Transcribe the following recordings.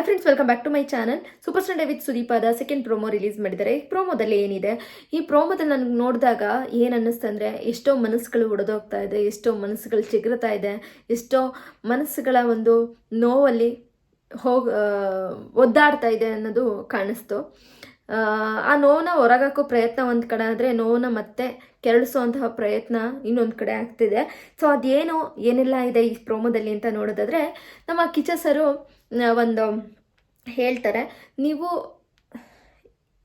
Hi friends welcome back to my channel super star with ಸುದೀಪಾದ second promo release ಮಾಡಿದ್ದಾರೆ. ಈ ಪ್ರೋಮೋದಲ್ಲಿ ಏನಿದೆ? ಈ ಪ್ರೋಮೋದಲ್ಲಿ ನನಗೆ ನೋಡಿದಾಗ ಏನು ಅನ್ನಿಸ್ತಂದ್ರೆ ಎಷ್ಟೋ ಮನಸ್ಸುಗಳು ಒಡೆದೋಗ್ತಾ ಇದೆ, ಎಷ್ಟೋ ಮನಸ್ಸುಗಳು ಚಿಗುರ್ತಾ ಇದೆ, ಎಷ್ಟೋ ಮನಸ್ಸುಗಳ ಒಂದು ನೋವಲ್ಲಿ ಹೋಗಿ ಒದ್ದಾಡ್ತಾ ಇದೆ ಅನ್ನೋದು ಕಾಣಿಸ್ತು. ಆ, ನೋವನ್ನ ಹೊರಗಾಕೋ ಪ್ರಯತ್ನ ಒಂದು ಕಡೆ ಆದರೆ ನೋವನ್ನ ಮತ್ತೆ ಕೆರಳಿಸುವಂತಹ ಪ್ರಯತ್ನ ಇನ್ನೊಂದು ಕಡೆ ಆಗ್ತಿದೆ. ಸೊ ಅದೇನು ಏನೆಲ್ಲ ಇದೆ ಈ ಪ್ರೋಮೋದಲ್ಲಿ ಅಂತ ನೋಡೋದಾದರೆ ನಮ್ಮ ಕಿಚಸರು ಒಂದು ಹೇಳ್ತಾರೆ ನೀವು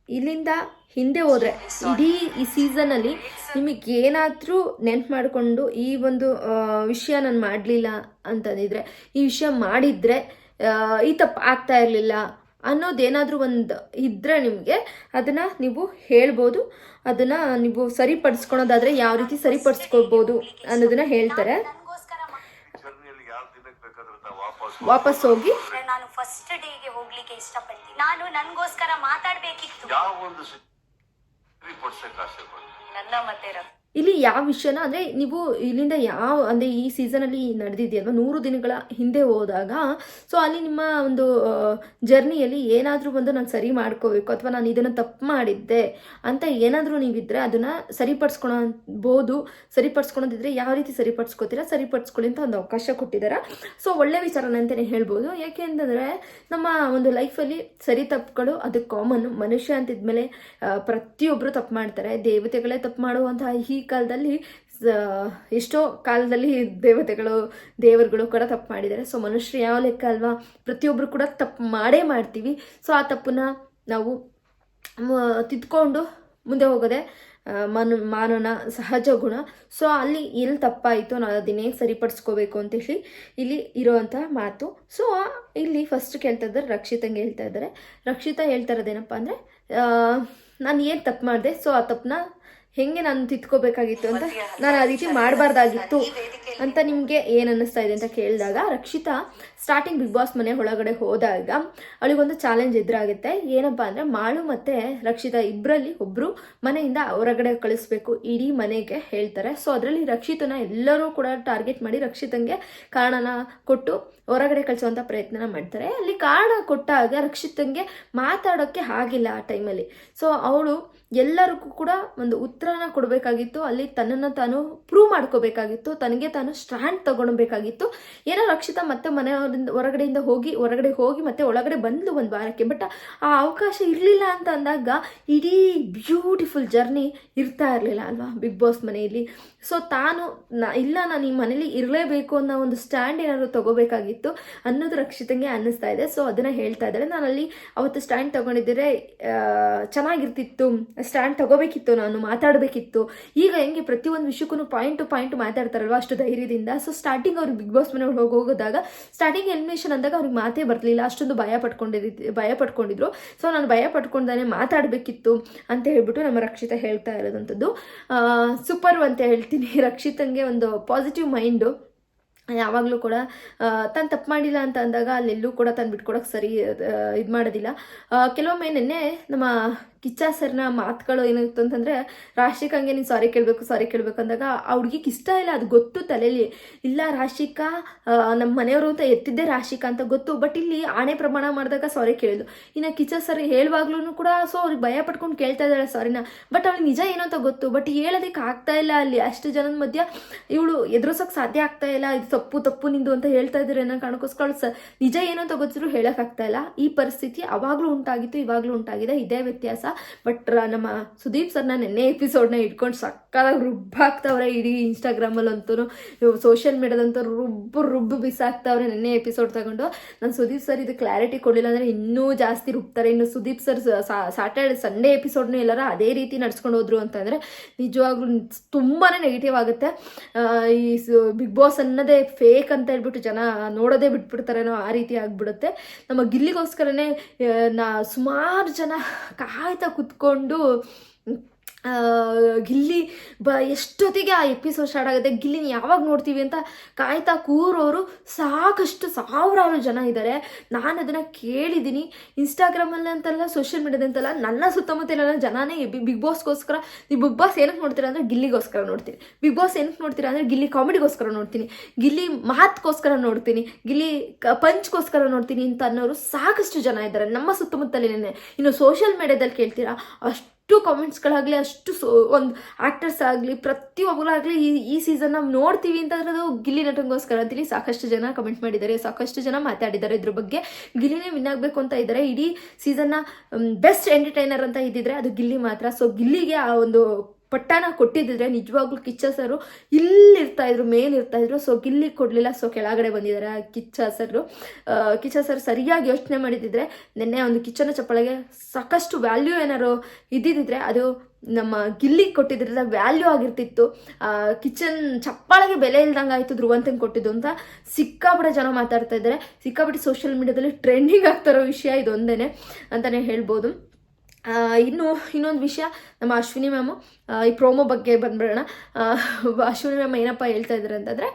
ಇಲ್ಲಿಂದ ಹಿಂದೆ ಹೋದರೆ ಇಡೀ ಈ ಸೀಸನಲ್ಲಿ ನಿಮಗೆ ಏನಾದರೂ ನೆನ್ಪು ಮಾಡಿಕೊಂಡು ಈ ಒಂದು ವಿಷಯ ನಾನು ಮಾಡಲಿಲ್ಲ ಅಂತಂದಿದ್ರೆ ಈ ವಿಷಯ ಮಾಡಿದರೆ ಈ ತಪ್ಪು ಆಗ್ತಾ ಇರಲಿಲ್ಲ ಅನ್ನೋದೇನಾದರೂ ಒಂದು ಇದ್ದರೆ ನಿಮಗೆ ಅದನ್ನು ನೀವು ಹೇಳ್ಬೋದು. ಅದನ್ನು ನೀವು ಸರಿಪಡಿಸ್ಕೊಳೋದಾದರೆ ಯಾವ ರೀತಿ ಸರಿಪಡಿಸ್ಕೋಬೋದು ಅನ್ನೋದನ್ನ ಹೇಳ್ತಾರೆ. ನನ್ಗೋಸ್ಕರ ಮಾ- ಜರ್ನಿಯಲ್ಲಿ ಯಾವ ದಿನಕ್ಕೆ ಬೇಕಾದ್ರೂ ತಾವು ವಾಪಸ್ ಹೋಗಿ. ನಾನು ಫಸ್ಟ್ ಡೇಗೆ ಹೋಗ್ಲಿಕ್ಕೆ ಇಷ್ಟಪಡ್ತೀನಿ. ನಾನು ನನಗೋಸ್ಕರ ಮಾತಾಡ್ಬೇಕಿತ್ತು. ಯಾವ ಒಂದು ನನ್ನ ಮತ್ತೆ ಇಲ್ಲಿ ಯಾವ ವಿಷಯನ, ಅಂದರೆ ನೀವು ಇಲ್ಲಿಂದ ಯಾವ, ಅಂದರೆ ಈ ಸೀಸನಲ್ಲಿ ನಡೆದಿದೆಯಲ್ವ ನೂರು ದಿನಗಳ ಹಿಂದೆ ಹೋದಾಗ ಸೊ ಅಲ್ಲಿ ನಿಮ್ಮ ಒಂದು ಜರ್ನಿಯಲ್ಲಿ ಏನಾದರೂ ಒಂದು ನಾನು ಸರಿ ಮಾಡ್ಕೋಬೇಕು, ಅಥವಾ ನಾನು ಇದನ್ನು ತಪ್ಪು ಮಾಡಿದ್ದೆ ಅಂತ ಏನಾದರೂ ನೀವಿದ್ರೆ ಅದನ್ನು ಸರಿಪಡಿಸ್ಕೊಳ್ಬೋದು ಸರಿಪಡಿಸ್ಕೊಳೋದಿದ್ರೆ ಯಾವ ರೀತಿ ಸರಿಪಡಿಸ್ಕೋತೀರಾ? ಸರಿಪಡಿಸ್ಕೊಳ್ಳಿ ಅಂತ ಒಂದು ಅವಕಾಶ ಕೊಟ್ಟಿದ್ದಾರೆ ಸೊ ಒಳ್ಳೆ ವಿಚಾರನ ಅಂತಲೇ ಹೇಳ್ಬೋದು. ಯಾಕೆ ಅಂತಂದರೆ ನಮ್ಮ ಒಂದು ಲೈಫಲ್ಲಿ ಸರಿ ತಪ್ಪುಗಳು, ಅದು ಕಾಮನ್ ಮನುಷ್ಯ ಅಂತಿದ್ಮೇಲೆ ಪ್ರತಿಯೊಬ್ಬರು ತಪ್ಪು ಮಾಡ್ತಾರೆ. ದೇವತೆಗಳೇ ತಪ್ಪು ಮಾಡುವಂತಹ ಈ ಕಾಲದಲ್ಲಿ ಎಷ್ಟೋ ಕಾಲದಲ್ಲಿ ದೇವತೆಗಳು, ದೇವರುಗಳು ಕೂಡ ತಪ್ಪು ಮಾಡಿದ್ದಾರೆ. ಸೊ ಮನುಷ್ಯರು ಯಾವ ಲೆಕ್ಕ ಅಲ್ವಾ? ಪ್ರತಿಯೊಬ್ಬರು ಕೂಡ ತಪ್ಪು ಮಾಡೇ ಮಾಡ್ತೀವಿ. ಸೊ ಆ ತಪ್ಪನ್ನ ನಾವು ತಿದ್ಕೊಂಡು ಮುಂದೆ ಹೋಗೋದೆ ಮನು, ಮಾನವನ ಸಹಜ ಗುಣ. ಸೊ ಅಲ್ಲಿ ಎಲ್ಲಿ ತಪ್ಪಾಯಿತು ನಾವು ಅದನ್ನೇ ಸರಿಪಡಿಸ್ಕೋಬೇಕು ಅಂತ ಹೇಳಿ ಇಲ್ಲಿ ಇರೋವಂಥ ಮಾತು. ಸೊ ಇಲ್ಲಿ ಫಸ್ಟ್ ಕೇಳ್ತಾ ಇದ್ದಾರೆ, ರಕ್ಷಿತಂಗೆ ಹೇಳ್ತಾ ಇದ್ದಾರೆ. ರಕ್ಷಿತಾ ಹೇಳ್ತಾ ಇರೋದೇನಪ್ಪ ಅಂದರೆ ನಾನು ಏನು ತಪ್ಪು ಮಾಡಿದೆ? ಸೊ ಆ ತಪ್ಪನ್ನ ಹೆಂಗೆ ನಾನು ತಿತ್ಕೋಬೇಕಾಗಿತ್ತು ಅಂತ ನಾನು ಆ ರೀತಿ ಮಾಡಬಾರ್ದಾಗಿತ್ತು ಅಂತ ನಿಮಗೆ ಏನು ಅನ್ನಿಸ್ತಾ ಇದೆ ಅಂತ ಕೇಳಿದಾಗ ರಕ್ಷಿತಾ ಸ್ಟಾರ್ಟಿಂಗ್ ಬಿಗ್ ಬಾಸ್ ಮನೆ ಒಳಗಡೆ ಹೋದಾಗ ಅವಳಿಗೊಂದು ಚಾಲೆಂಜ್ ಎದುರಾಗುತ್ತೆ. ಏನಪ್ಪ ಅಂದರೆ ಮಾಳು ಮತ್ತು ರಕ್ಷಿತಾ ಇಬ್ಬರಲ್ಲಿ ಒಬ್ಬರು ಮನೆಯಿಂದ ಹೊರಗಡೆ ಕಳಿಸ್ಬೇಕು. ಇಡೀ ಮನೆಗೆ ಹೇಳ್ತಾರೆ. ಸೊ ಅದರಲ್ಲಿ ರಕ್ಷಿತನ ಎಲ್ಲರೂ ಕೂಡ ಟಾರ್ಗೆಟ್ ಮಾಡಿ ರಕ್ಷಿತಂಗೆ ಕಾರಣನ ಕೊಟ್ಟು ಹೊರಗಡೆ ಕಳಿಸುವಂಥ ಪ್ರಯತ್ನ ಮಾಡ್ತಾರೆ. ಅಲ್ಲಿ ಕಾರಣ ಕೊಟ್ಟಾಗ ರಕ್ಷಿತಂಗೆ ಮಾತಾಡೋಕ್ಕೆ ಆಗಿಲ್ಲ ಆ ಟೈಮಲ್ಲಿ ಸೊ ಅವಳು ಎಲ್ಲರಿಗೂ ಕೂಡ ಒಂದು ಉತ್ತರನ ಕೊಡಬೇಕಾಗಿತ್ತು. ಅಲ್ಲಿ ತನ್ನನ್ನು ತಾನು ಪ್ರೂವ್ ಮಾಡ್ಕೋಬೇಕಾಗಿತ್ತು. ತನಗೆ ತಾನು ಸ್ಟ್ಯಾಂಡ್ ತಗೊಳ್ಬೇಕಾಗಿತ್ತು ಏನೋ ರಕ್ಷಿತ ಮತ್ತೆ ಮನೆಯವರಿಂದ ಹೊರಗಡೆಯಿಂದ ಹೋಗಿ, ಹೊರಗಡೆ ಹೋಗಿ ಮತ್ತೆ ಒಳಗಡೆ ಬಂದ್ಲು ಒಂದು ವಾರಕ್ಕೆ. ಬಟ್ ಆ ಅವಕಾಶ ಇರಲಿಲ್ಲ ಅಂತ ಅಂದಾಗ ಇಡೀ ಬ್ಯೂಟಿಫುಲ್ ಜರ್ನಿ ಇರ್ತಾ ಇರಲಿಲ್ಲ ಅಲ್ವಾ ಬಿಗ್ ಬಾಸ್ ಮನೆಯಲ್ಲಿ. ಸೊ ತಾನು ಇಲ್ಲ, ನಾನು ಈ ಮನೇಲಿ ಇರಲೇಬೇಕು ಅನ್ನೋ ಒಂದು ಸ್ಟ್ಯಾಂಡ್ ಏನಾದ್ರು ತಗೋಬೇಕಾಗಿತ್ತು ಅನ್ನೋದು ರಕ್ಷಿತಂಗೆ ಅನ್ನಿಸ್ತಾ ಇದೆ. ಸೊ ಅದನ್ನು ಹೇಳ್ತಾ ಇದ್ದಾರೆ. ನಾನು ಅಲ್ಲಿ ಅವತ್ತು ಸ್ಟ್ಯಾಂಡ್ ತಗೊಂಡಿದ್ದರೆ ಚೆನ್ನಾಗಿರ್ತಿತ್ತು. ಸ್ಟ್ಯಾಂಡ್ ತಗೋಬೇಕಿತ್ತು, ನಾನು ಮಾತಾಡಬೇಕಿತ್ತು. ಈಗ ಹೆಂಗೆ ಪ್ರತಿಯೊಂದು ವಿಷಯಕ್ಕೂ ಪಾಯಿಂಟ್ ಟು ಪಾಯಿಂಟ್ ಮಾತಾಡ್ತಾರಲ್ವ ಅಷ್ಟು ಧೈರ್ಯದಿಂದ. ಸೊ ಸ್ಟಾರ್ಟಿಂಗ್ ಅವ್ರಿಗೆ ಬಿಗ್ ಬಾಸ್ ಮನೆ ಹೋಗಿ ಹೋಗೋದಾಗ ಸ್ಟಾರ್ಟಿಂಗ್ ಎಲಿಮಿನೇಷನ್ ಅಂದಾಗ ಅವ್ರಿಗೆ ಮಾತೇ ಬರಲಿಲ್ಲ. ಅಷ್ಟೊಂದು ಭಯ ಪಡ್ಕೊಂಡಿದ್ದು ಭಯ ಪಡ್ಕೊಂಡಿದ್ರು ಸೊ ನಾನು ಭಯ ಪಡ್ಕೊಂಡಾನೆ ಮಾತಾಡಬೇಕಿತ್ತು ಅಂತ ಹೇಳ್ಬಿಟ್ಟು ನಮ್ಮ ರಕ್ಷಿತ ಹೇಳ್ತಾ ಇರೋದಂಥದ್ದು. ಸೂಪರ್ ಅಂತ ಹೇಳ್ತೀನಿ. ರಕ್ಷಿತಂಗೆ ಒಂದು ಪಾಸಿಟಿವ್ ಮೈಂಡು ಯಾವಾಗಲೂ ಕೂಡ ತಾನು ತಪ್ಪು ಮಾಡಿಲ್ಲ ಅಂತ ಅಂದಾಗ ಅಲ್ಲೆಲ್ಲೂ ಕೂಡ ತಂದು ಬಿಟ್ಕೊಡೋಕೆ ಸರಿ ಇದು ಮಾಡೋದಿಲ್ಲ. ಕೆಲವೊಮ್ಮೆ ನಿನ್ನೆ ನಮ್ಮ ಕಿಚ್ಚ ಸರ್ನ ಮಾತುಗಳು ಏನಾಗಿತ್ತು ಅಂತಂದರೆ, ರಾಶಿಕಾಂಗೆ ನೀನು ಸಾರಿ ಕೇಳಬೇಕು ಸಾರಿ ಕೇಳಬೇಕು ಅಂದಾಗ, ಆ ಹುಡುಗಿಗೆ ಇಷ್ಟ ಇಲ್ಲ, ಅದು ಗೊತ್ತು ತಲೆಯಲ್ಲಿ ಇಲ್ಲ ರಾಶಿಕಾ ನಮ್ಮ ಮನೆಯವರು ಅಂತ ಎತ್ತಿದ್ದೆ ರಾಶಿಕಾ ಅಂತ ಗೊತ್ತು, ಬಟ್ ಇಲ್ಲಿ ಆಣೆ ಪ್ರಮಾಣ ಮಾಡಿದಾಗ ಸಾರಿ ಕೇಳಿದ್ಲು. ಇನ್ನು ಕಿಚ್ಚ ಸರ್ ಹೇಳುವಾಗ್ಲೂ ಕೂಡ ಸೊ ಅವ್ರಿಗೆ ಭಯ ಪಟ್ಕೊಂಡು ಕೇಳ್ತಾ ಇದ್ದಾಳೆ ಸಾರಿನ. ಬಟ್ ಅವ್ಳಿಗೆ ನಿಜ ಏನೋ ಅಂತ ಗೊತ್ತು, ಬಟ್ ಹೇಳೋದಕ್ಕೆ ಆಗ್ತಾ ಇಲ್ಲ ಅಲ್ಲಿ. ಅಷ್ಟು ಜನದ ಮಧ್ಯ ಇವಳು ಎದುರಿಸೋಕೆ ಸಾಧ್ಯ ಆಗ್ತಾ ಇಲ್ಲ, ಇದು ತಪ್ಪು ತಪ್ಪು ನಿಂದು ಅಂತ ಹೇಳ್ತಾ ಇದ್ರೆ ಅನ್ನೋ ಕಾರಣಕ್ಕೋಸ್ಕರ, ಸ, ನಿಜ ಏನು ಅಂತ ಗೊತ್ತಿದ್ರು ಹೇಳೋಕ್ಕಾಗ್ತಾ ಇಲ್ಲ. ಈ ಪರಿಸ್ಥಿತಿ ಅವಾಗಲೂ ಉಂಟಾಗಿತ್ತು, ಇವಾಗಲೂ ಉಂಟಾಗಿದೆ, ಇದೇ ವ್ಯತ್ಯಾಸ. ಬಟ್ ನಮ್ಮ ಸುದೀಪ್ ಸರ್ನ ನೆನ್ನೆ ಎಪಿಸೋಡ್ನ ಇಟ್ಕೊಂಡು ಸಕ್ಕತ್ತಾಗಿ ರುಬ್ಬಾಕ್ತವ್ರೆ ಇಡೀ ಇನ್ಸ್ಟಾಗ್ರಾಮಲ್ಲಂತೂ ಸೋಷಿಯಲ್ ಮೀಡಿಯಾದಂತೂ ರುಬ್ಬು ರುಬ್ಬು ಬಿಸಾಕ್ತವ್ರೆ ನೆನ್ನೆ ಎಪಿಸೋಡ್ ತಗೊಂಡು. ನಾನು ಸುದೀಪ್ ಸರ್ ಇದು ಕ್ಲಾರಿಟಿ ಕೊಡಲಿಲ್ಲ ಅಂದರೆ ಇನ್ನೂ ಜಾಸ್ತಿ ರುಬ್ತಾರೆ. ಇನ್ನು ಸುದೀಪ್ ಸರ್ ಸಾಟರ್ಡೆ ಸಂಡೇ ಎಪಿಸೋಡ್ನು ಎಲ್ಲರ ಅದೇ ರೀತಿ ನಡ್ಸ್ಕೊಂಡು ಹೋದ್ರು ಅಂತಂದರೆ ನಿಜವಾಗ್ಲೂ ತುಂಬಾ ನೆಗೆಟಿವ್ ಆಗುತ್ತೆ. ಈ ಬಿಗ್ ಬಾಸ್ ಅನ್ನೋದೇ ಫೇಕ್ ಅಂತ ಹೇಳ್ಬಿಟ್ಟು ಜನ ನೋಡೋದೇ ಬಿಟ್ಬಿಡ್ತಾರೇನೋ ಆ ರೀತಿ ಆಗ್ಬಿಡುತ್ತೆ. ನಮ್ಮ ಗಿಲ್ಲಿಗೋಸ್ಕರನೇ ನಾ ಸುಮಾರು ಜನ ಕಾಯ್ತಾ ಕುತ್ಕೊಂಡು ಗಿಲ್ಲಿ ಬ, ಎಷ್ಟೊತ್ತಿಗೆ ಆ ಎಪಿಸೋಡ್ ಸ್ಟಾರ್ಟ್ ಆಗುತ್ತೆ? ಗಿಲ್ಲಿನ ಯಾವಾಗ ನೋಡ್ತೀವಿ ಅಂತ ಕಾಯ್ತಾ ಕೂರೋರು ಸಾಕಷ್ಟು ಸಾವಿರಾರು ಜನ ಇದ್ದಾರೆ ನಾನು ಅದನ್ನು ಕೇಳಿದ್ದೀನಿ. ಇನ್ಸ್ಟಾಗ್ರಾಮಲ್ಲಿ ಅಂತಲ್ಲ ಸೋಷಿಯಲ್ ಮೀಡಿಯಾದಂತಲ್ಲ ನನ್ನ ಸುತ್ತಮುತ್ತಲೆಲ್ಲ ಜನನೇ ಬಿಗ್ ಬಾಸ್ಗೋಸ್ಕರ ನೀವು ಬಿಗ್ ಬಾಸ್ ಏನಕ್ಕೆ ನೋಡ್ತೀರಾ ಅಂದರೆ ಗಿಲ್ಲಿಗೋಸ್ಕರ ನೋಡ್ತೀನಿ. ಬಿಗ್ ಬಾಸ್ ಏನಕ್ಕೆ ನೋಡ್ತೀರಾ ಅಂದರೆ ಗಿಲ್ಲಿ ಕಾಮಿಡಿಗೋಸ್ಕರ ನೋಡ್ತೀನಿ. ಗಿಲ್ಲಿ ಮಾತ್ಗೋಸ್ಕರ ನೋಡ್ತೀನಿ. ಗಿಲ್ಲಿ ಕ ಪಂಚ್ಗೋಸ್ಕರ ನೋಡ್ತೀನಿ ಅಂತ ಅನ್ನೋರು ಸಾಕಷ್ಟು ಜನ ಇದ್ದಾರೆ ನಮ್ಮ ಸುತ್ತಮುತ್ತಲಿನೇ, ಇನ್ನು ಸೋಷಿಯಲ್ ಮೀಡಿಯಾದಲ್ಲಿ ಕೇಳ್ತೀರಾ, ಅಷ್ಟು ಅಷ್ಟು ಕಾಮೆಂಟ್ಸ್ಗಳಾಗಲಿ ಅಷ್ಟು ಸೊ, ಒಂದು ಆ್ಯಕ್ಟರ್ಸ್ ಆಗಲಿ ಪ್ರತಿಯೊಬ್ಬರಾಗಲಿ ಈ ಈ ಸೀಸನ್ ನಾವು ನೋಡ್ತೀವಿ ಅಂತ ಅದು ಗಿಲ್ಲಿ ನಟನಿಗೋಸ್ಕರ ಅಂತೇಳಿ ಸಾಕಷ್ಟು ಜನ ಕಮೆಂಟ್ ಮಾಡಿದ್ದಾರೆ, ಸಾಕಷ್ಟು ಜನ ಮಾತಾಡಿದ್ದಾರೆ. ಇದ್ರ ಬಗ್ಗೆ ಗಿಲ್ಲಿನೇ ವಿನ್ ಆಗಬೇಕು ಅಂತ ಇದ್ದಾರೆ. ಇಡೀ ಸೀಸನ್ನ ಬೆಸ್ಟ್ ಎಂಟರ್ಟೈನರ್ ಅಂತ ಇದ್ದಿದ್ರೆ ಅದು ಗಿಲ್ಲಿ ಮಾತ್ರ. ಸೊ ಗಿಲ್ಲಿಗೆ ಆ ಒಂದು ಪಟ್ಟನ ಕೊಟ್ಟಿದ್ದಿದ್ರೆ ನಿಜವಾಗ್ಲೂ ಕಿಚ್ಚ ಸರು ಇಲ್ಲಿ ಇರ್ತಾ ಇದ್ರು ಮೇಲ್ ಇರ್ತಾ ಇದ್ರು. ಸೊ ಗಿಲ್ಲಿ ಕೊಡಲಿಲ್ಲ. ಸೊ ಕೆಳಗಡೆ ಬಂದಿದ್ದಾರೆ ಕಿಚ್ಚ ಸರ್ ಕಿಚ್ಚ ಸರ್ ಸರಿಯಾಗಿ ಯೋಚನೆ ಮಾಡಿದ್ದಿದ್ರೆ ನಿನ್ನೆ ಒಂದು ಕಿಚ್ಚನ ಚಪ್ಪಳಿಗೆ ಸಾಕಷ್ಟು ವ್ಯಾಲ್ಯೂ ಏನಾರು ಇದ್ದಿದ್ದಿದ್ರೆ ಅದು ನಮ್ಮ ಗಿಲ್ಲಿಗೆ ಕೊಟ್ಟಿದ್ರಿಂದ ವ್ಯಾಲ್ಯೂ ಆಗಿರ್ತಿತ್ತು. ಕಿಚನ್ ಚಪ್ಪಾಳಿಗೆ ಬೆಲೆ ಇಲ್ದಂಗೆ ಆಯಿತು ಧ್ರುವಂತಂಗೆ ಕೊಟ್ಟಿದ್ದು ಅಂತ ಸಿಕ್ಕಾಪಟ್ಟೆ ಜನ ಮಾತಾಡ್ತಾ ಇದ್ದಾರೆ. ಸಿಕ್ಕಾಪಟ್ಟೆ ಸೋಷಿಯಲ್ ಮೀಡಿಯಾದಲ್ಲಿ ಟ್ರೆಂಡಿಂಗ್ ಆಗ್ತಾರೋ ವಿಷಯ ಇದೊಂದೇ ಅಂತಲೇ ಹೇಳ್ಬೋದು. ಇನ್ನು ಇನ್ನೊಂದು ವಿಷಯ ನಮ್ಮ ಅಶ್ವಿನಿ ಮ್ಯಾಮು. ಈ ಪ್ರೋಮೋ ಬಗ್ಗೆ ಬಂದ್ಬಿಡೋಣ. ಮ್ಯಾಮ್ ಏನಪ್ಪ ಹೇಳ್ತಾ ಇದ್ದಾರೆ ಅಂತಂದರೆ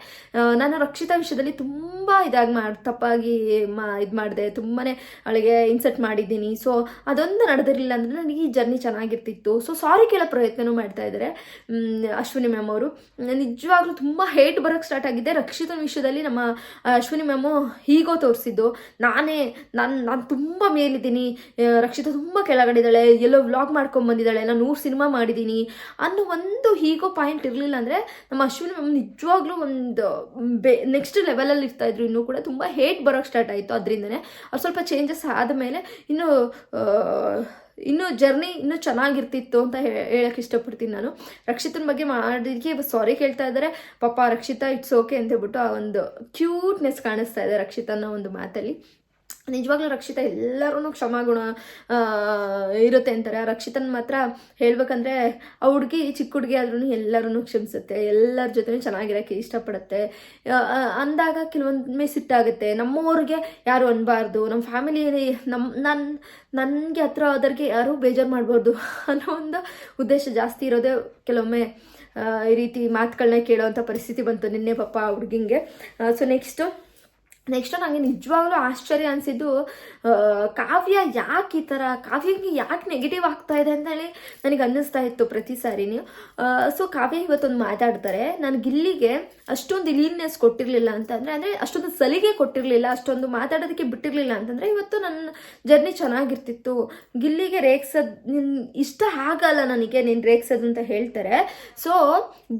ನಾನು ರಕ್ಷಿತಾ ವಿಷಯದಲ್ಲಿ ತುಂಬ ಇದಾಗಿ ಮಾಡಿ, ತಪ್ಪಾಗಿ ಮಾ, ಇದು ಮಾಡಿದೆ. ತುಂಬಾ ಅವಳಿಗೆ ಇನ್ಸರ್ಟ್ ಮಾಡಿದ್ದೀನಿ. ಸೊ ಅದೊಂದು ನಡೆದಿರಲಿಲ್ಲ ಅಂದರೆ ನನಗೆ ಈ ಜರ್ನಿ ಚೆನ್ನಾಗಿರ್ತಿತ್ತು. ಸೊ ಸಾರಿ ಕೇಳೋ ಪ್ರಯತ್ನವೂ ಮಾಡ್ತಾ ಇದ್ದಾರೆ ಅಶ್ವಿನಿ ಮ್ಯಾಮ್ ಅವರು. ನಿಜವಾಗ್ಲೂ ತುಂಬ ಹೇಟ್ ಬರೋಕ್ಕೆ ಸ್ಟಾರ್ಟ್ ಆಗಿದೆ ರಕ್ಷಿತ ವಿಷಯದಲ್ಲಿ ನಮ್ಮ ಅಶ್ವಿನಿ ಮ್ಯಾಮು ಹೀಗೋ ತೋರಿಸಿದ್ದು. ನಾನೇ, ನಾನು ನಾನು ತುಂಬ ಮೇಲಿದ್ದೀನಿ. ರಕ್ಷಿತ ತುಂಬ ಕೆಳಗಡೆ ಇದ್ದಾಳೆ. ಎಲ್ಲೋ ವ್ಲಾಗ್ ಮಾಡ್ಕೊಂಡು ಬಂದಿದ್ದಾಳೆ. ನಾನು ನೂರು ಸಿನಿಮಾ ಮಾಡಿದ್ದೀನಿ. ಅನ್ನೋ ಒಂದು ಹೀಗೋ ಪಾಯಿಂಟ್ ಇರಲಿಲ್ಲ ಅಂದರೆ ನಮ್ಮ ಅಶ್ವಿನಿ ಮ್ಯಾಮ್ ನಿಜವಾಗ್ಲೂ ಒಂದು ಬೆ ನೆಕ್ಸ್ಟ್ ಲೆವೆಲಲ್ಲಿ ಇರ್ತಾ ಇದ್ರು. ಇನ್ನೂ ಕೂಡ ತುಂಬ ಹೇಟ್ ಬರೋಕ್ಕೆ ಸ್ಟಾರ್ಟ್ ಆಯಿತು ಅದರಿಂದನೇ. ಅದು ಸ್ವಲ್ಪ ಚೇಂಜಸ್ ಆದಮೇಲೆ ಇನ್ನು ಇನ್ನು ಜರ್ನಿ ಇನ್ನೂ ಚೆನ್ನಾಗಿರ್ತಿತ್ತು ಅಂತ ಹೇಳಕ್ಕೆ ಇಷ್ಟಪಡ್ತೀನಿ ನಾನು. ರಕ್ಷಿತನ ಬಗ್ಗೆ ಮಾಡಿದ್ದಕ್ಕೆ ಸಾರಿ ಕೇಳ್ತಾ ಇದ್ದಾರೆ. ಪಾಪ ರಕ್ಷಿತಾ ಇಟ್ಸ್ ಓಕೆ ಅಂತ ಹೇಳ್ಬಿಟ್ಟು ಆ ಒಂದು ಕ್ಯೂಟ್ನೆಸ್ ಕಾಣಿಸ್ತಾ ಇದೆ ರಕ್ಷಿತನ ಒಂದು ಮಾತಲ್ಲಿ. ನಿಜವಾಗ್ಲೂ ರಕ್ಷಿತ ಎಲ್ಲರೂ ಕ್ಷಮಾಗುಣ ಇರುತ್ತೆ ಅಂತಾರೆ. ಆ ರಕ್ಷಿತನ ಮಾತ್ರ ಹೇಳ್ಬೇಕಂದ್ರೆ ಆ ಹುಡುಗಿ, ಚಿಕ್ಕ ಹುಡುಗಿ ಆದ್ರೂ ಎಲ್ಲರೂ ಕ್ಷಮಿಸುತ್ತೆ. ಎಲ್ಲರ ಜೊತೆ ಚೆನ್ನಾಗಿರೋಕ್ಕೆ ಇಷ್ಟಪಡುತ್ತೆ. ಅಂದಾಗ ಕೆಲವೊಂದೊಮ್ಮೆ ಸಿಟ್ಟಾಗುತ್ತೆ. ನಮ್ಮವ್ರಿಗೆ ಯಾರು ಅನ್ಬಾರ್ದು. ನಮ್ಮ ಫ್ಯಾಮಿಲಿ ನಮ್ಮ ನನ್ನ ನನಗೆ ಹತ್ರ ಆದವ್ರಿಗೆ ಯಾರೂ ಬೇಜಾರು ಮಾಡಬಾರ್ದು ಅನ್ನೋ ಒಂದು ಉದ್ದೇಶ ಜಾಸ್ತಿ ಇರೋದೇ ಕೆಲವೊಮ್ಮೆ ಈ ರೀತಿ ಮಾತುಗಳನ್ನ ಕೇಳೋವಂಥ ಪರಿಸ್ಥಿತಿ ಬಂತು ನಿನ್ನೆ ಪಾಪ ಹುಡುಗಿಂಗೆ. ಸೊ ನೆಕ್ಸ್ಟು ನೆಕ್ಸ್ಟ್ ನನಗೆ ನಿಜವಾಗ್ಲೂ ಆಶ್ಚರ್ಯ ಅನಿಸಿದ್ದು ಕಾವ್ಯ ಯಾಕೆ ಈ ಥರ ಕಾವ್ಯಕ್ಕೆ ಯಾಕೆ ನೆಗೆಟಿವ್ ಆಗ್ತಾ ಇದೆ ಅಂತ ಹೇಳಿ ನನಗೆ ಅನ್ನಿಸ್ತಾ ಇತ್ತು ಪ್ರತಿ ಸಾರಿನೂ. ಸೊ ಕಾವ್ಯ ಇವತ್ತೊಂದು ಮಾತಾಡ್ತಾರೆ, ನಾನು ಗಿಲ್ಲಿಗೆ ಅಷ್ಟೊಂದು ಇಲೀನೆಸ್ ಕೊಟ್ಟಿರಲಿಲ್ಲ ಅಂತಂದರೆ, ಅಂದರೆ ಅಷ್ಟೊಂದು ಸಲಿಗೆ ಕೊಟ್ಟಿರಲಿಲ್ಲ, ಅಷ್ಟೊಂದು ಮಾತಾಡೋದಕ್ಕೆ ಬಿಟ್ಟಿರಲಿಲ್ಲ ಅಂತಂದರೆ ಇವತ್ತು ನನ್ನ ಜರ್ನಿ ಚೆನ್ನಾಗಿರ್ತಿತ್ತು. ಗಿಲ್ಲಿಗೆ ರೇಗ್ಸೋದು ನಿನ್ನ ಇಷ್ಟ ಆಗಲ್ಲ ನನಗೆ, ನೀನು ರೇಗ್ಸೋದು ಅಂತ ಹೇಳ್ತಾರೆ. ಸೊ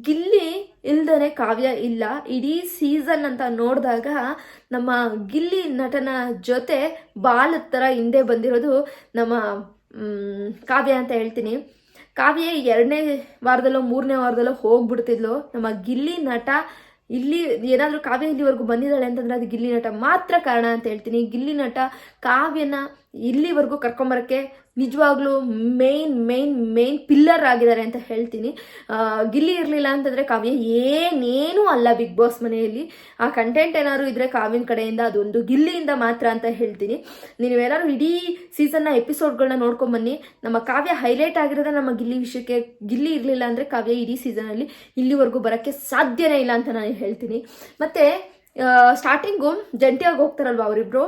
ಗಿಲ್ಲಿ ಇಲ್ದೇ ಕಾವ್ಯ ಇಲ್ಲ. ಇಡೀ ಸೀಸನ್ ಅಂತ ನೋಡಿದಾಗ ನಮ್ಮ ಗಿಲ್ಲಿ ನಟನ ಜೊತೆ ಬಾಲದ ಥರ ಹಿಂದೆ ಬಂದಿರೋದು ನಮ್ಮ ಕಾವ್ಯ ಅಂತ ಹೇಳ್ತೀನಿ. ಕಾವ್ಯ ಎರಡನೇ ವಾರದಲ್ಲೋ ಮೂರನೇ ವಾರದಲ್ಲೋ ಹೋಗ್ಬಿಡ್ತಿದ್ಲು. ನಮ್ಮ ಗಿಲ್ಲಿ ನಟ ಇಲ್ಲಿ ಏನಾದರೂ ಕಾವ್ಯ ಇಲ್ಲಿವರೆಗೂ ಬಂದಿದ್ದಾಳೆ ಅಂತಂದ್ರೆ ಅದು ಗಿಲ್ಲಿ ನಟ ಮಾತ್ರ ಕಾರಣ ಅಂತ ಹೇಳ್ತೀನಿ. ಗಿಲ್ಲಿ ನಟ ಕಾವ್ಯನ ಇಲ್ಲಿವರೆಗೂ ಕರ್ಕೊಂಬರಕ್ಕೆ ನಿಜವಾಗ್ಲೂ ಮೇನ್ ಮೇನ್ ಮೇನ್ ಪಿಲ್ಲರ್ ಆಗಿದ್ದಾರೆ ಅಂತ ಹೇಳ್ತೀನಿ. ಗಿಲ್ಲಿ ಇರಲಿಲ್ಲ ಅಂತಂದರೆ ಕಾವ್ಯ ಏನೇನೂ ಅಲ್ಲ ಬಿಗ್ ಬಾಸ್ ಮನೆಯಲ್ಲಿ. ಆ ಕಂಟೆಂಟ್ ಏನಾದ್ರು ಇದ್ದರೆ ಕಾವ್ಯನ ಕಡೆಯಿಂದ ಅದೊಂದು ಗಿಲ್ಲಿಯಿಂದ ಮಾತ್ರ ಅಂತ ಹೇಳ್ತೀನಿ. ನೀವೇನಾದ್ರು ಇಡೀ ಸೀಸನ್ನ ಎಪಿಸೋಡ್ಗಳನ್ನ ನೋಡ್ಕೊಂಬನ್ನಿ. ನಮ್ಮ ಕಾವ್ಯ ಹೈಲೈಟ್ ಆಗಿರೋದೇ ನಮ್ಮ ಗಿಲ್ಲಿ ವಿಷಯಕ್ಕೆ. ಗಿಲ್ಲಿ ಇರಲಿಲ್ಲ ಅಂದರೆ ಕಾವ್ಯ ಇಡೀ ಸೀಸನಲ್ಲಿ ಇಲ್ಲಿವರೆಗೂ ಬರೋಕ್ಕೆ ಸಾಧ್ಯನೇ ಇಲ್ಲ ಅಂತ ನಾನು ಹೇಳ್ತೀನಿ. ಮತ್ತು ಸ್ಟಾರ್ಟಿಂಗು ಜಂಟಿಯಾಗಿ ಹೋಗ್ತಾರಲ್ವ ಅವರಿಬ್ರು?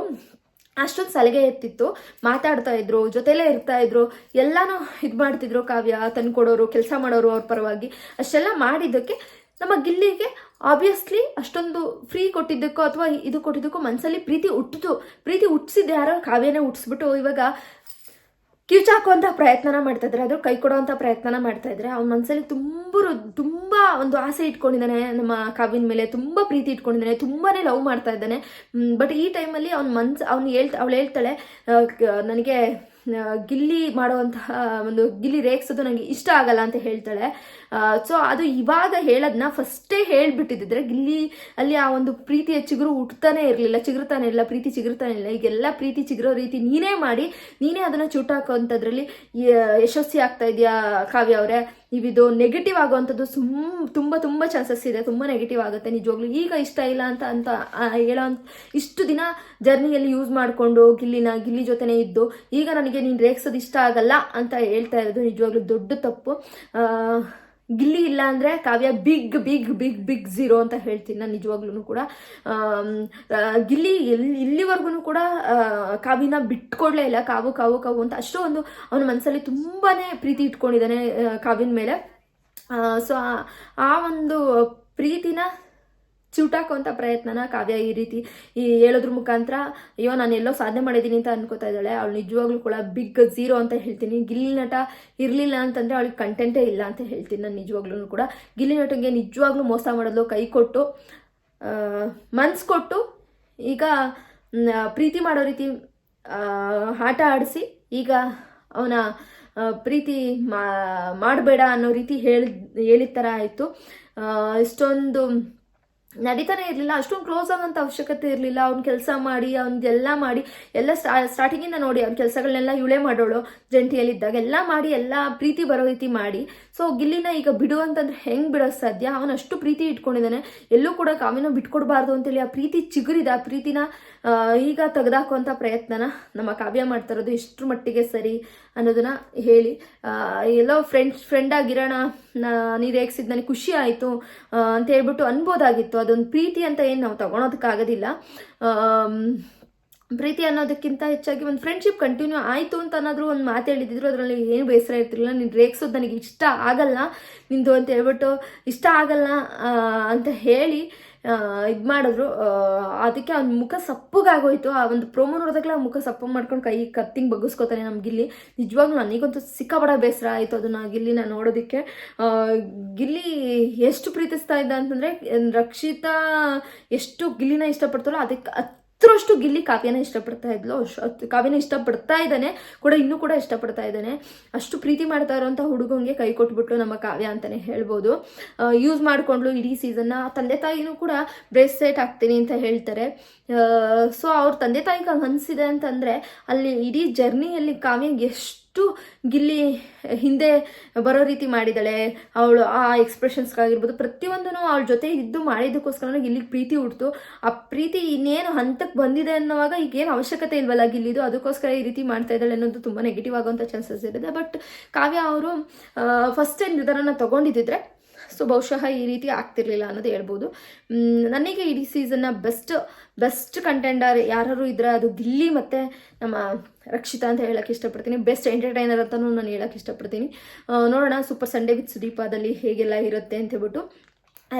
ಅಷ್ಟೊಂದು ಸಲಿಗೆ ಎತ್ತಿತ್ತು, ಮಾತಾಡ್ತಾ ಇದ್ರು, ಜೊತೆಲೇ ಇರ್ತಾ ಇದ್ರು, ಎಲ್ಲಾನು ಇದು ಮಾಡ್ತಿದ್ರು ಕಾವ್ಯ, ತಂದ್ಕೊಡೋರು, ಕೆಲಸ ಮಾಡೋರು ಅವ್ರ ಪರವಾಗಿ. ಅಷ್ಟೆಲ್ಲ ಮಾಡಿದ್ದಕ್ಕೆ ನಮ್ಮ ಗಿಲ್ಲಿಗೆ ಆಬ್ವಿಯಸ್ಲಿ ಅಷ್ಟೊಂದು ಫ್ರೀ ಕೊಟ್ಟಿದ್ದಕ್ಕೋ ಅಥವಾ ಇದು ಕೊಟ್ಟಿದ್ದಕ್ಕೋ ಮನಸ್ಸಲ್ಲಿ ಪ್ರೀತಿ ಹುಟ್ಟಿತು. ಪ್ರೀತಿ ಹುಟ್ಟಿಸಿದ್ದು ಯಾರೋ ಕಾವ್ಯನೇ ಹುಟ್ಟಿಸ್ಬಿಟ್ಟು ಇವಾಗ ಕಿವುಚಾಕುವಂಥ ಪ್ರಯತ್ನನ ಮಾಡ್ತಾ ಇದ್ದಾರೆ. ಅದ್ರ ಕೈ ಕೊಡುವಂಥ ಪ್ರಯತ್ನನ ಮಾಡ್ತಾ ಇದ್ದಾರೆ. ಅವ್ನ ಮನಸ್ಸಲ್ಲಿ ತುಂಬ ತುಂಬ ಒಂದು ಆಸೆ ಇಟ್ಕೊಂಡಿದ್ದಾನೆ ನಮ್ಮ ಕಾವ್ಯನ ಮೇಲೆ. ತುಂಬ ಪ್ರೀತಿ ಇಟ್ಕೊಂಡಿದ್ದಾನೆ. ತುಂಬಾ ಲವ್ ಮಾಡ್ತಾ ಇದ್ದಾನೆ. ಬಟ್ ಈ ಟೈಮಲ್ಲಿ ಅವ್ನ ಮನ್ಸು, ಅವ್ನು ಹೇಳ್ತಾ, ಅವಳು ಹೇಳ್ತಾಳೆ ನನಗೆ ಗಿಲ್ಲಿ ಮಾಡುವಂತಹ ಒಂದು ಗಿಲ್ಲಿ ರೇಗಿಸೋದು ನನಗೆ ಇಷ್ಟ ಆಗಲ್ಲ ಅಂತ ಹೇಳ್ತಾಳೆ. ಸೊ ಅದು ಇವಾಗ ಹೇಳೋದನ್ನ ಫಸ್ಟೇ ಹೇಳಿಬಿಟ್ಟಿದ್ದಿದ್ರೆ ಗಿಲ್ಲಿ ಅಲ್ಲಿ ಆ ಒಂದು ಪ್ರೀತಿಯ ಚಿಗುರು ಹುಟ್ತಾನೆ ಇರಲಿಲ್ಲ, ಚಿಗುರ್ತಾನೆ ಇಲ್ಲ ಪ್ರೀತಿ ಚಿಗುರ್ತಾನೆ ಇಲ್ಲ ಈಗೆಲ್ಲ ಪ್ರೀತಿ ಚಿಗುರೋ ರೀತಿ ನೀನೇ ಮಾಡಿ, ನೀನೇ ಅದನ್ನು ಚೂಟಾಕೋಂಥದ್ರಲ್ಲಿ ಯಶಸ್ವಿ ಆಗ್ತಾ ಇದೆಯಾ ಕಾವ್ಯ ಅವರೇ? ನೀವಿದು ನೆಗೆಟಿವ್ ಆಗುವಂಥದ್ದು ಸುಮ್, ತುಂಬ ತುಂಬ ಚಾನ್ಸಸ್ ಇದೆ. ತುಂಬ ನೆಗೆಟಿವ್ ಆಗುತ್ತೆ. ನಿಜವಾಗ್ಲೂ ಈಗ ಇಷ್ಟ ಇಲ್ಲ ಅಂತ ಅಂತ ಹೇಳೋ ಇಷ್ಟು ದಿನ ಜರ್ನಿಯಲ್ಲಿ ಯೂಸ್ ಮಾಡಿಕೊಂಡು ಗಿಲ್ಲಿನ, ಗಿಲ್ಲಿ ಜೊತೆನೇ ಇದ್ದು, ಈಗ ನನಗೆ ನೀನು ರೇಗಿಸೋದು ಇಷ್ಟ ಆಗಲ್ಲ ಅಂತ ಹೇಳ್ತಾ ಇರೋದು ನಿಜವಾಗ್ಲೂ ದೊಡ್ಡ ತಪ್ಪು. ಗಿಲ್ಲಿ ಇಲ್ಲ ಅಂದರೆ Kavya big big big big zero ಅಂತ ಹೇಳ್ತೀನಿ ನಾನು ನಿಜವಾಗ್ಲೂ ಕೂಡ. ಗಿಲ್ಲಿ ಎಲ್ಲಿ ಇಲ್ಲಿವರೆಗೂ ಕೂಡ ಕಾವಿನ ಬಿಟ್ಕೊಡ್ಲೇ ಇಲ್ಲ. ಕಾವು ಕಾವು ಕಾವು ಅಂತ ಅಷ್ಟೋ ಒಂದು ಅವನ ಮನಸ್ಸಲ್ಲಿ ತುಂಬಾ ಪ್ರೀತಿ ಇಟ್ಕೊಂಡಿದ್ದಾನೆ ಕಾವಿನ ಮೇಲೆ. ಸೊ ಆ ಒಂದು ಪ್ರೀತಿನ ಚೂಟಾಕುವಂಥ ಪ್ರಯತ್ನನ ಕಾವ್ಯ ಈ ರೀತಿ ಈ ಹೇಳೋದ್ರ ಮುಖಾಂತರ, ಅಯ್ಯೋ, ನಾನು ಎಲ್ಲೋ ಸಾಧನೆ ಮಾಡಿದ್ದೀನಿ ಅಂತ ಅನ್ಕೋತಾ ಇದ್ದಾಳೆ. ಅವಳು ನಿಜವಾಗ್ಲೂ ಕೂಡ ಬಿಗ್ ಝೀರೋ ಅಂತ ಹೇಳ್ತೀನಿ. ಗಿಲ್ಲಿ ನಟ ಇರಲಿಲ್ಲ ಅಂತಂದರೆ ಅವಳಿಗೆ ಕಂಟೆಂಟೇ ಇಲ್ಲ ಅಂತ ಹೇಳ್ತೀನಿ ನಾನು ನಿಜವಾಗ್ಲೂ ಕೂಡ. ಗಿಲ್ಲಿ ನಟಂಗೆ ನಿಜವಾಗ್ಲೂ ಮೋಸ ಮಾಡೋದು ಕೈ ಕೊಟ್ಟು ಮನ್ಸು ಕೊಟ್ಟು ಈಗ ಪ್ರೀತಿ ಮಾಡೋ ರೀತಿ ಆಟ ಆಡಿಸಿ ಈಗ ಅವನ ಪ್ರೀತಿ ಮಾಡಬೇಡ ಅನ್ನೋ ರೀತಿ ಹೇಳಿ ಹೇಳಿದ ಥರ ಆಯಿತು. ಇಷ್ಟೊಂದು ನಡೀತಾನೆ ಇರಲಿಲ್ಲ, ಅಷ್ಟೊಂದು ಕ್ಲೋಸ್ ಆಗೋಂಥ ಅವಶ್ಯಕತೆ ಇರಲಿಲ್ಲ. ಅವ್ನ ಕೆಲಸ ಮಾಡಿ ಎಲ್ಲ ಮಾಡಿ, ಎಲ್ಲ ಸ್ಟಾ ಸ್ಟಾರ್ಟಿಂಗಿಂದ ನೋಡಿ ಅವ್ನ ಕೆಲಸಗಳನ್ನೆಲ್ಲ ಇವಳೇ ಮಾಡೋಳು, ಜಂಟಿಯಲ್ಲಿದ್ದಾಗ. ಎಲ್ಲ ಮಾಡಿ, ಎಲ್ಲ ಪ್ರೀತಿ ಬರೋ ರೀತಿ ಮಾಡಿ. ಸೊ ಗಿಲ್ಲಿನ ಈಗ ಬಿಡು ಅಂತಂದ್ರೆ ಹೆಂಗೆ ಬಿಡೋಕ್ಕೆ ಸಾಧ್ಯ? ಅವನಷ್ಟು ಪ್ರೀತಿ ಇಟ್ಕೊಂಡಿದ್ದಾನೆ. ಎಲ್ಲೂ ಕೂಡ ಕಾವ್ಯನ ಬಿಟ್ಕೊಡ್ಬಾರ್ದು ಅಂತೇಳಿ ಆ ಪ್ರೀತಿ ಚಿಗುರಿದ, ಆ ಪ್ರೀತಿನ ಈಗ ತೆಗೆದಾಕುವಂಥ ಪ್ರಯತ್ನನ ನಮ್ಮ ಕಾವ್ಯ ಮಾಡ್ತಾ ಇರೋದು ಎಷ್ಟರ ಮಟ್ಟಿಗೆ ಸರಿ ಅನ್ನೋದನ್ನ ಹೇಳಿ. ಎಲ್ಲೋ ಫ್ರೆಂಡ್ಸ್ ಫ್ರೆಂಡ್ ಆಗಿರೋಣ ರೇಗಿಸಿದ್ ನನಗೆ ಖುಷಿ ಆಯಿತು ಅಂತ ಹೇಳ್ಬಿಟ್ಟು ಅನ್ಬೋದಾಗಿತ್ತು. ಅದೊಂದು ಪ್ರೀತಿ ಅಂತ ಏನು ನಾವು ತಗೊಳೋದಕ್ಕಾಗೋದಿಲ್ಲ ಪ್ರೀತಿ ಅನ್ನೋದಕ್ಕಿಂತ ಹೆಚ್ಚಾಗಿ ಒಂದು ಫ್ರೆಂಡ್ಶಿಪ್ ಕಂಟಿನ್ಯೂ ಆಯಿತು ಅಂತ ಅನ್ನೋದ್ರು ಒಂದು ಮಾತು ಹೇಳಿದ್ರು, ಅದರಲ್ಲಿ ಏನು ಬೇಸರ ಇರ್ತಿರಲಿಲ್ಲ. ನೀನು ರೇಗ್ಸೋದು ನನಗೆ ಇಷ್ಟ ಆಗಲ್ಲ, ನಿಂದು ಅಂತ ಹೇಳ್ಬಿಟ್ಟು ಇಷ್ಟ ಆಗಲ್ಲ ಅಂತ ಹೇಳಿ ಇದು ಮಾಡಿದ್ರು. ಅದಕ್ಕೆ ಅವ್ನ ಮುಖ ಸಪ್ಪಗಾಗೋಯ್ತು. ಆ ಒಂದು ಪ್ರೋಮೋ ನೋಡಿದಾಗಲೇ ಮುಖ ಸಪ್ಪು ಮಾಡ್ಕೊಂಡು ಕೈ ಕತ್ತಿಂಗ್ ಬಗ್ಗಿಸ್ಕೋತಾನೆ ನಮ್ಗಿಲ್ಲಿ. ನಿಜವಾಗ್ಲೂ ನನಗಂತೂ ಸಿಕ್ಕಾಬಡ ಬೇಸರ ಆಯಿತು ಅದನ್ನ ನಾನು ನೋಡೋದಕ್ಕೆ. ಗಿಲ್ಲಿ ಎಷ್ಟು ಪ್ರೀತಿಸ್ತಾ ಇದ್ದ ಅಂತಂದರೆ, ರಕ್ಷಿತಾ ಎಷ್ಟು ಗಿಲ್ಲಿನ ಇಷ್ಟಪಡ್ತಾರೋ ಅದಕ್ಕೆ ಹತ್ತರಷ್ಟು ಗಿಲ್ಲಿ ಕಾವ್ಯನ ಇಷ್ಟಪಡ್ತಾ ಇದ್ಲು. ಅಷ್ಟು ಕಾವ್ಯನ ಇಷ್ಟಪಡ್ತಾ ಇದ್ದಾನೆ, ಕೂಡ ಇನ್ನೂ ಕೂಡ ಇಷ್ಟಪಡ್ತಾ ಇದ್ದಾನೆ. ಅಷ್ಟು ಪ್ರೀತಿ ಮಾಡ್ತಾ ಇರೋಂಥ ಹುಡುಗಂಗೆ ಕೈ ಕೊಟ್ಬಿಟ್ಟು ನಮ್ಮ ಕಾವ್ಯ ಅಂತಲೇ ಹೇಳ್ಬೋದು. ಯೂಸ್ ಮಾಡಿಕೊಂಡ್ಲು ಇಡೀ ಸೀಸನ್ನ ತಂದೆ ತಾಯಿನೂ ಕೂಡ ಬ್ರೇಸ್ಲೆಟ್ ಹಾಕ್ತೀನಿ ಅಂತ ಹೇಳ್ತಾರೆ. ಸೊ ಅವ್ರ ತಂದೆ ತಾಯಿಗೆ ಅನಿಸಿದೆ ಅಂತಂದರೆ ಅಲ್ಲಿ ಇಡೀ ಜರ್ನಿಯಲ್ಲಿ ಕಾವ್ಯಂಗೆ ಎಷ್ಟು ಗಿಲ್ಲಿ ಹಿಂದೆ ಬರೋ ರೀತಿ ಮಾಡಿದಾಳೆ ಅವಳು ಆ ಎಕ್ಸ್ಪ್ರೆಷನ್ಸ್ಗಾಗಿರ್ಬೋದು ಪ್ರತಿಯೊಂದೂ ಅವಳ ಜೊತೆ ಇದ್ದು ಮಾಡಿದ್ದಕ್ಕೋಸ್ಕರ ಇಲ್ಲಿಗೆ ಪ್ರೀತಿ ಹುಡ್ತು ಆ ಪ್ರೀತಿ ಇನ್ನೇನು ಹಂತಕ್ಕೆ ಬಂದಿದೆ ಅನ್ನೋವಾಗ ಈಗೇನು ಅವಶ್ಯಕತೆ ಇಲ್ವಲ್ಲ ಗಿಲ್ಲಿದು. ಅದಕ್ಕೋಸ್ಕರ ಈ ರೀತಿ ಮಾಡ್ತಾ ಇದ್ದಾಳೆ ಅನ್ನೋದು ತುಂಬ ನೆಗೆಟಿವ್ ಆಗುವಂಥ ಚಾನ್ಸಸ್ ಇರುತ್ತೆ. ಬಟ್ ಕಾವ್ಯ ಅವರು ಫಸ್ಟ್ ಟೈಮ್ ನಿರ್ಧಾರನ ತಗೊಂಡಿದ್ದಿದ್ರೆ ಸೊ ಬಹುಶಃ ಈ ರೀತಿ ಆಗ್ತಿರ್ಲಿಲ್ಲ ಅನ್ನೋದು ಹೇಳ್ಬೋದು. ನನಗೆ ಇಡೀ ಸೀಸನ್ನ ಬೆಸ್ಟ್ ಬೆಸ್ಟ್ ಕಂಟೆಂಡರ್ ಯಾರು ಇದ್ರೆ ಅದು ಗಿಲ್ಲಿ ಮತ್ತು ನಮ್ಮ ರಕ್ಷಿತಾ ಅಂತ ಹೇಳಕ್ಕೆ ಇಷ್ಟಪಡ್ತೀನಿ. ಬೆಸ್ಟ್ ಎಂಟರ್ಟೈನರ್ ಅಂತಲೂ ನಾನು ಹೇಳಕ್ಕೆ ಇಷ್ಟಪಡ್ತೀನಿ. ನೋಡೋಣ ಸೂಪರ್ ಸಂಡೇ ವಿತ್ ಸುದೀಪದಲ್ಲಿ ಹೇಗೆಲ್ಲ ಇರುತ್ತೆ ಅಂತ ಹೇಳ್ಬಿಟ್ಟು.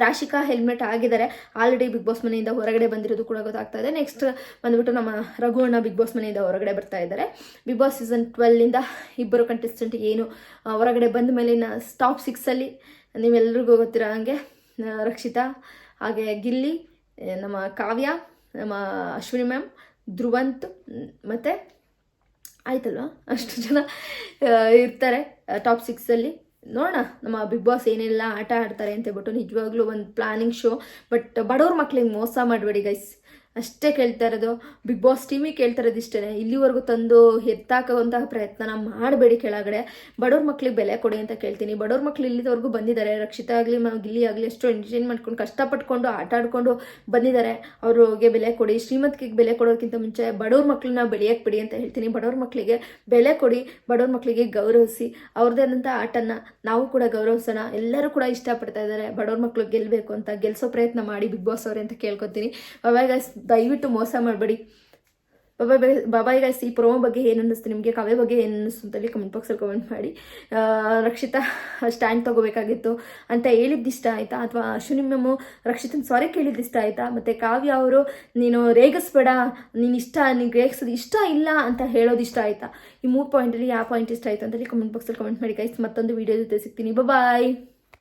ರಾಶಿಕಾ ಹೆಲ್ಮೆಟ್ ಆಗಿದ್ದಾರೆ ಆಲ್ರೆಡಿ ಬಿಗ್ ಬಾಸ್ ಮನೆಯಿಂದ ಹೊರಗಡೆ ಬಂದಿರೋದು ಕೂಡ ಗೊತ್ತಾಗ್ತಾ ಇದೆ. ನೆಕ್ಸ್ಟ್ ಬಂದ್ಬಿಟ್ಟು ನಮ್ಮ ರಘು ಅಣ್ಣ ಬಿಗ್ ಬಾಸ್ ಮನೆಯಿಂದ ಹೊರಗಡೆ ಬರ್ತಾ ಇದ್ದಾರೆ. ಬಿಗ್ ಬಾಸ್ ಸೀಸನ್ ಟ್ವೆಲ್ಲಿಂದ ಇಬ್ಬರು ಕಂಟೆಸ್ಟೆಂಟ್ ಏನು ಹೊರಗಡೆ ಬಂದ ಮೇಲಿನ ಟಾಪ್ ಸಿಕ್ಸಲ್ಲಿ ನೀವೆಲ್ರಿಗೂ ಗೊತ್ತಿರೋ ಹಾಗೆ ರಕ್ಷಿತಾ, ಹಾಗೆ ಗಿಲ್ಲಿ ನಮ್ಮ ಕಾವ್ಯ, ನಮ್ಮ ಅಶ್ವಿನಿ ಮ್ಯಾಮ್, ಧ್ರುವಂತ್ ಮತ್ತು ಆಯ್ತಲ್ವಾ? ಅಷ್ಟು ಜನ ಇರ್ತಾರೆ ಟಾಪ್ ಸಿಕ್ಸಲ್ಲಿ ನೋಡೋಣ, ನಮ್ಮ ಬಿಗ್ ಬಾಸ್ ಏನೆಲ್ಲ ಆಟ ಆಡ್ತಾರೆ ಅಂತ ಹೇಳ್ಬಿಟ್ಟು ನಿಜವಾಗ್ಲೂ ಒಂದು ಪ್ಲಾನಿಂಗ್ ಶೋ ಬಟ್ ಬಡವ್ರ ಮಕ್ಳಿಗೆ ಮೋಸ ಮಾಡಬೇಡಿ ಗೈಸ್ ಅಷ್ಟೇ ಕೇಳ್ತಾ ಇರೋದು. ಬಿಗ್ ಬಾಸ್ ಟೀಮಿಗೆ ಕೇಳ್ತಾ ಇರೋದು ಇಷ್ಟೇ ಇಲ್ಲಿವರೆಗೂ ತಂದು ಎತ್ತಾಕುವಂತಹ ಪ್ರಯತ್ನ ಮಾಡಬೇಡಿ ಕೆಳಗಡೆ. ಬಡವ್ರ ಮಕ್ಳಿಗೆ ಬೆಲೆ ಕೊಡಿ ಅಂತ ಕೇಳ್ತೀನಿ. ಬಡವ್ರ ಮಕ್ಳು ಇಲ್ಲಿದವರೆಗೂ ಬಂದಿದ್ದಾರೆ. ರಕ್ಷಿತಾ ಆಗಲಿ ಗಿಲ್ಲಿ ಆಗಲಿ, ಎಷ್ಟೋ ಎಂಟರ್ಟೈನ್ ಮಾಡ್ಕೊಂಡು, ಕಷ್ಟಪಟ್ಕೊಂಡು, ಆಟ ಆಡ್ಕೊಂಡು ಬಂದಿದ್ದಾರೆ. ಅವ್ರಿಗೆ ಬೆಲೆ ಕೊಡಿ. ಶ್ರೀಮಂತಿಗೆ ಬೆಲೆ ಕೊಡೋದಕ್ಕಿಂತ ಮುಂಚೆ ಬಡವ್ರ ಮಕ್ಕಳನ್ನ ಬೆಳೆಯಕ್ಕೆ ಬಿಡಿ ಅಂತ ಹೇಳ್ತೀನಿ. ಬಡವ್ರ ಮಕ್ಕಳಿಗೆ ಬೆಲೆ ಕೊಡಿ. ಬಡವ್ರ ಮಕ್ಕಳಿಗೆ ಗೌರವಿಸಿ. ಅವ್ರದ್ದೇ ಆದಂಥ ಆಟನ ನಾವು ಕೂಡ ಗೌರವಿಸೋಣ. ಎಲ್ಲರೂ ಕೂಡ ಇಷ್ಟಪಡ್ತಾ ಇದ್ದಾರೆ. ಬಡವ್ರ ಮಕ್ಕಳು ಗೆಲ್ಲಬೇಕು ಅಂತ. ಗೆಲ್ಸೋ ಪ್ರಯತ್ನ ಮಾಡಿ ಬಿಗ್ ಬಾಸ್ ಅವರೇ ಅಂತ ಕೇಳ್ಕೊತೀನಿ. ಅವಾಗ ದಯವಿಟ್ಟು ಮೋಸ ಮಾಡಬೇಡಿ. Bye bye bye, bye bye guys ಈ ಪ್ರೋಮೋ ಬಗ್ಗೆ ಏನು ಅನ್ನಿಸ್ತು ನಿಮಗೆ? ಕವೆ ಬಗ್ಗೆ ಏನು ಅನ್ನಿಸ್ತು ಅಂತೇಳಿ ಕಮೆಂಟ್ ಬಾಕ್ಸಲ್ಲಿ ಕಮೆಂಟ್ ಮಾಡಿ. ರಕ್ಷಿತಾ ಸ್ಟ್ಯಾಂಡ್ ತೊಗೋಬೇಕಾಗಿತ್ತು. ಅಂತ ಹೇಳಿದ್ದು ಇಷ್ಟ ಆಯಿತಾ? ಅಥವಾ ಅಶ್ವಿನಿ ಮ್ಯಾಮು, ರಕ್ಷಿತನ ಸಾರಿ ಕೇಳಿದ್ದು ಇಷ್ಟ ಆಯಿತಾ? ಮತ್ತು ಕಾವ್ಯ ಅವರು, ನೀನು ರೇಗಿಸ್ಬೇಡ, ನೀನು ಇಷ್ಟ, ನೀನು ರೇಗಿಸೋದು ಇಷ್ಟ ಇಲ್ಲ ಅಂತ ಹೇಳೋದು ಇಷ್ಟ ಆಯಿತಾ? ಈ ಮೂರು ಪಾಯಿಂಟಲ್ಲಿ ಯಾವ ಪಾಯಿಂಟ್ ಇಷ್ಟ ಆಯಿತು ಅಂತೇಳಿ ಕಮೆಂಟ್ ಬಾಕ್ಸಲ್ಲಿ ಕಮೆಂಟ್ ಮಾಡಿ. ಗೈಸ್ ಮತ್ತೊಂದು ವೀಡಿಯೋ ಜೊತೆ ಸಿಗ್ತೀನಿ. ಬಾಯ್